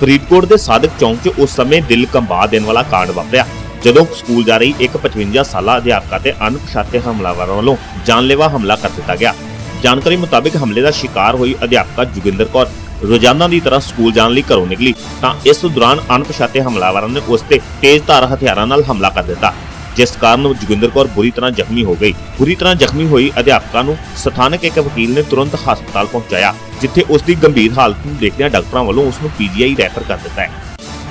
ਫਰੀਦਕੋਟ ਦੇ ਸਾਦਕ ਚੌਂਕ 'ਚ ਉਸ ਸਮੇਂ ਦਿਲ ਕੰਬਾ ਦੇਣ ਵਾਲਾ ਕਾਂਡ ਵਾਪਰਿਆ, ਜਦੋਂ ਸਕੂਲ ਜਾ ਰਹੀ ਇੱਕ 55 ਸਾਲਾ ਅਧਿਆਪਕਾ ਤੇ ਅਣਪਛਾਤੇ ਹਮਲਾਵਰਾਂ ਵੱਲੋਂ ਜਾਨਲੇਵਾ ਹਮਲਾ ਕਰ ਦਿੱਤਾ ਗਿਆ। ਜਾਣਕਾਰੀ ਮੁਤਾਬਕ ਹਮਲੇ ਦਾ ਸ਼ਿਕਾਰ ਹੋਈ ਅਧਿਆਪਕਾ ਜੋਗਿੰਦਰ ਕੌਰ। ਰੋਜ਼ਾਨਾ ਦੀ ਤਰ੍ਹਾਂ ਸਕੂਲ ਜਾਣ ਲਈ ਘਰੋਂ ਨਿਕਲੀ ਤਾਂ ਇਸ ਦੌਰਾਨ ਅਣਪਛਾਤੇ ਹਮਲਾਵਰਾਂ ਨੇ ਉਸ ਤੇ ਤੇਜ਼ਧਾਰ ਹਥਿਆਰਾਂ ਨਾਲ ਹਮਲਾ ਕਰ ਦਿੱਤਾ। ਜਿਸ ਕਾਰਨ ਜੋਗਿੰਦਰ ਕੌਰ ਬੁਰੀ ਤਰ੍ਹਾਂ ਜ਼ਖਮੀ ਹੋ ਗਈ। ਬੁਰੀ ਤਰ੍ਹਾਂ ਜ਼ਖਮੀ ਹੋਈ ਅਧਿਆਪਕਾ ਨੂੰ ਸਥਾਨਕ ਇੱਕ ਵਕੀਲ ਨੇ ਤੁਰੰਤ ਹਸਪਤਾਲ ਪਹੁੰਚਾਇਆ, ਜਿੱਥੇ ਉਸ ਦੀ ਗੰਭੀਰ ਹਾਲਤ ਨੂੰ ਦੇਖਦਿਆਂ ਡਾਕਟਰਾਂ ਵੱਲੋਂ ਉਸ ਨੂੰ ਪੀਜੀਆਈ ਰੈਫਰ ਕਰ ਦਿੱਤਾ ਹੈ।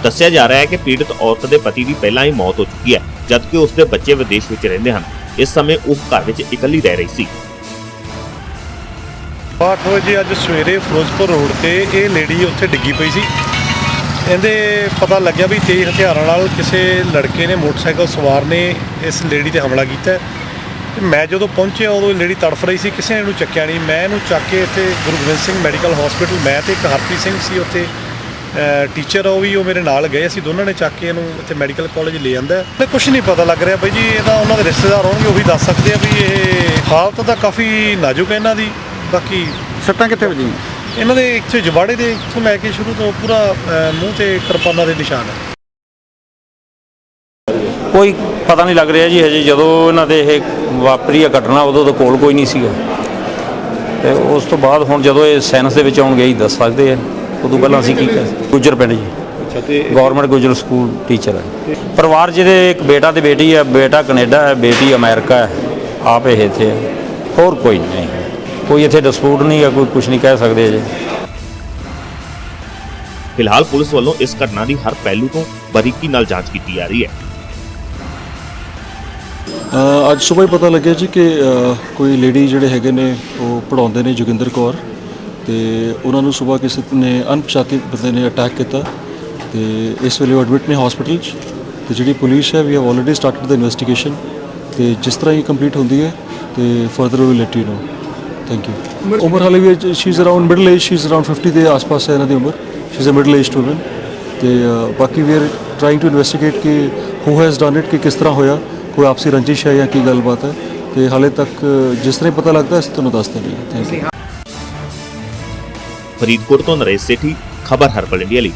ਦੱਸਿਆ ਜਾ ਰਿਹਾ ਹੈ ਕਿ ਪੀੜਤ ਔਰਤ ਦੇ ਪਤੀ ਦੀ ਪਹਿਲਾਂ ਹੀ ਮੌਤ ਹੋ ਚੁੱਕੀ ਹੈ, ਜਦਕਿ ਉਸ ਦੇ ਬੱਚੇ ਵਿਦੇਸ਼ ਵਿੱਚ ਰਹਿੰਦੇ ਹਨ। ਇਸ ਸਮੇਂ ਉਹ ਘਰ ਵਿੱਚ ਇਕੱਲੀ ਰਹਿ ਰਹੀ ਸੀ। 8 ਵਜੇ ਅੱਜ ਸਵੇਰੇ ਫਿਰੋਜ਼ਪੁਰ ਰੋਡ ਤੇ ਇਹ ਲੇਡੀ ਉੱਥੇ ਡਿੱਗੀ ਪਈ ਸੀ। ਇਹਦੇ ਪਤਾ ਲੱਗਿਆ ਵੀ ਤੇਜ਼ ਹਥਿਆਰਾਂ ਨਾਲ ਕਿਸੇ ਲੜਕੇ ਨੇ ਮੋਟਰਸਾਈਕਲ ਸਵਾਰ ਨੇ ਇਸ ਲੇਡੀ ਤੇ ਹਮਲਾ ਕੀਤਾ। ਹੈ। ਤੇ ਮੈਂ ਜਦੋਂ ਪਹੁੰਚਿਆ ਉਦੋਂ ਲੇਡੀ ਤੜਫ ਰਹੀ ਸੀ, ਕਿਸੇ ਨੇ ਇਹਨੂੰ ਚੱਕਿਆ ਨਹੀਂ। ਮੈਂ ਇਹਨੂੰ ਚੱਕ ਕੇ ਇੱਥੇ ਗੁਰੂ ਗੋਬਿੰਦ ਸਿੰਘ ਮੈਡੀਕਲ ਹਸਪੀਟਲ, ਮੈਂ ਤੇ ਇੱਕ ਹਰਪ੍ਰੀਤ ਸਿੰਘ ਸੀ ਉੱਥੇ ਟੀਚਰ ਉਹ ਵੀ, ਉਹ ਮੇਰੇ ਨਾਲ ਗਏ। ਅਸੀਂ ਦੋਨਾਂ ਨੇ ਚੱਕ ਕੇ ਇਹਨੂੰ ਇੱਥੇ ਮੈਡੀਕਲ ਕਾਲਜ ਲੈ ਆਂਦਾ। ਤੇ ਕੁਝ ਨਹੀਂ ਪਤਾ ਲੱਗ ਰਿਹਾ ਬਾਈ ਜੀ ਇਹਦਾ ਉਹਨਾਂ ਦੇ ਰਿਸ਼ਤੇਦਾਰ ਹੋਣਗੇ, ਉਹ ਵੀ ਦੱਸ ਸਕਦੇ ਆ ਵੀ ਇਹ ਹਾਲਤ ਤਾਂ ਕਾਫੀ ਨਾਜ਼ੁਕ ਹੈ ਇਹਨਾਂ ਦੀ। ਬਾਕੀ ਸੱਟਾਂ ਕਿੱਥੇ ਵੱਜੀਆਂ? ਇਹਨਾਂ ਦੇ ਇੱਥੇ ਜਵਾੜੇ ਦੇ ਇੱਥੋਂ ਲੈ ਕੇ ਸ਼ੁਰੂ ਤੋਂ ਪੂਰਾ ਮੂੰਹ ਤੇ ਕਿਰਪਾਨਾਂ ਦੇ ਨਿਸ਼ਾਨ ਹੈ। ਕੋਈ ਪਤਾ ਨਹੀਂ ਲੱਗ ਰਿਹਾ ਜੀ ਹਜੇ ਜਦੋਂ ਇਹਨਾਂ ਦੇ ਇਹ ਵਾਪਰੀ ਆ ਘਟਨਾ ਉਦੋਂ ਤਾਂ ਕੋਲ ਕੋਈ ਨਹੀਂ ਸੀਗਾ। ਤੇ ਉਸ ਤੋਂ ਬਾਅਦ ਹੁਣ ਜਦੋਂ ਇਹ ਸਾਇੰਸ ਦੇ ਵਿੱਚ ਆਉਣਗੇ ਹੀ ਦੱਸ ਸਕਦੇ ਆ ਉਦੋਂ ਪਹਿਲਾਂ ਅਸੀਂ ਕੀ ਕਰ ਗੁੱਜਰ ਪਿੰਡ ਜੀ। ਅੱਛਾ ਤੇ ਗਵਰਨਮੈਂਟ ਗੁੱਜਰ ਸਕੂਲ ਟੀਚਰ ਹੈ। ਪਰਿਵਾਰ ਜਿਹਦੇ ਇੱਕ ਬੇਟਾ ਤੇ ਬੇਟੀ ਹੈ ਬੇਟਾ ਕੈਨੇਡਾ ਹੈ ਬੇਟੀ ਅਮਰੀਕਾ ਹੈ। ਆਪ ਇਹ ਇੱਥੇ ਹੋਰ ਕੋਈ ਨਹੀਂ। ਕੋਈ ਇੱਥੇ ਡਿਸਪਿਊਟ ਨਹੀਂ ਹੈ ਕੋਈ ਕੁਝ ਨਹੀਂ ਕਹਿ ਸਕਦੇ ਅਜੇ। ਫਿਲਹਾਲ ਪੁਲਿਸ ਵੱਲੋਂ ਇਸ ਘਟਨਾ ਦੀ ਹਰ ਪਹਿਲੂ ਤੋਂ ਬਰੀਕੀ ਨਾਲ ਜਾਂਚ ਕੀਤੀ ਜਾ ਰਹੀ ਹੈ। ਅ, ਅੱਜ ਸਵੇਰ ਪਤਾ ਲੱਗਿਆ ਜੀ ਕਿ ਅ, ਕੋਈ ਲੇਡੀ ਜਿਹੜੇ ਹੈਗੇ ਨੇ ਉਹ ਪੜਾਉਂਦੇ ਨੇ ਜੋਗਿੰਦਰ ਕੌਰ ਤੇ ਉਹਨਾਂ ਨੂੰ ਸਵੇਰ ਕਿਸੇ ਨੇ ਅਣਪਛਾਤੇ ਬੰਦੇ ਨੇ ਅਟੈਕ ਕੀਤਾ ਤੇ ਇਸ ਵੇਲੇ ਉਹ ਐਡਮਿਟ ਨੇ ਹਸਪੀਟਲ 'ਚ ਤੇ ਜਿਹੜੀ ਪੁਲਿਸ ਹੈ we have already started the investigation ਤੇ ਜਿਸ ਤਰ੍ਹਾਂ ਹੀ ਕੰਪਲੀਟ ਹੁੰਦੀ ਹੈ ਤੇ further we let you know thank you ਉਮਰ ਹਾਲੇ ਵੀ she is around middle age she is around 50 ਦੇ ਆਸ-ਪਾਸ ਹੈ ਇਹਨਾਂ ਦੀ ਉਮਰ she is a middle age woman ਤੇ ਬਾਕੀ we are trying to investigate ਕਿ ਹੂ ਹੈਜ਼ ਡਨ ਇਟ ਕਿ ਕਿਸ ਤਰ੍ਹਾਂ ਹੋਇਆ ਕੋਈ ਆਪਸੀ ਰੰਜਿਸ਼ ਹੈ ਜਾਂ ਕੀ ਗੱਲਬਾਤ ਹੈ ਤੇ ਹਾਲੇ ਤੱਕ ਜਿਸ ਤਰ੍ਹਾਂ ਪਤਾ ਲੱਗਦਾ ਅਸੀਂ ਤੁਹਾਨੂੰ ਦੱਸ ਦਿੰਦੇ ਹਾਂ ਥੈਂਕ ਯੂ ਫਰੀਦਕੋਟ ਤੋਂ ਨਰੇਸ਼ ਸੇਠੀ ਖਬਰ ਹਰਪਲ ਇੰਡੀਆ ਲਈ